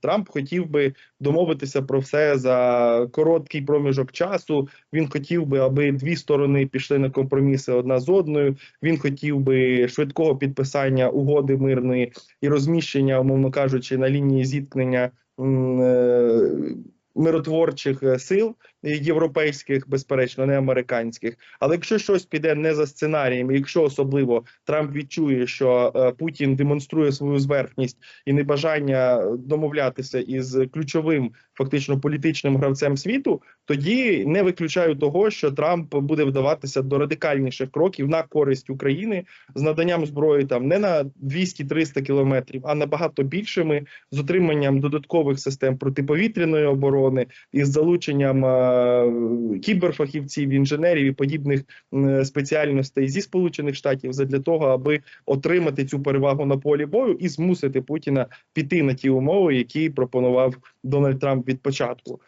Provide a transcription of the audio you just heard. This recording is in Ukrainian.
Трамп хотів би домовитися про все за короткий проміжок часу. Він хотів би, аби дві сторони пішли на компроміси одна з одною. Він хотів би швидкого підписання угоди мирної і розміщення, умовно кажучи, на лінії зіткнення. Миротворчих е, сил європейських, безперечно, не американських. Але якщо щось піде не за сценарієм, якщо особливо Трамп відчує, що е, Путін демонструє свою зверхність і небажання домовлятися із ключовим фактично політичним гравцем світу, тоді не виключаю того, що Трамп буде вдаватися до радикальніших кроків на користь України з наданням зброї там не на 200-300 кілометрів, а набагато більшими з отриманням додаткових систем протиповітряної оборони із залученням е, кіберфахівців, інженерів і подібних спеціальностей зі сполучених штатів задля того, аби отримати цю перевагу на полі бою і змусити Путіна піти на ті умови, які пропонував Дональд Трамп від початку.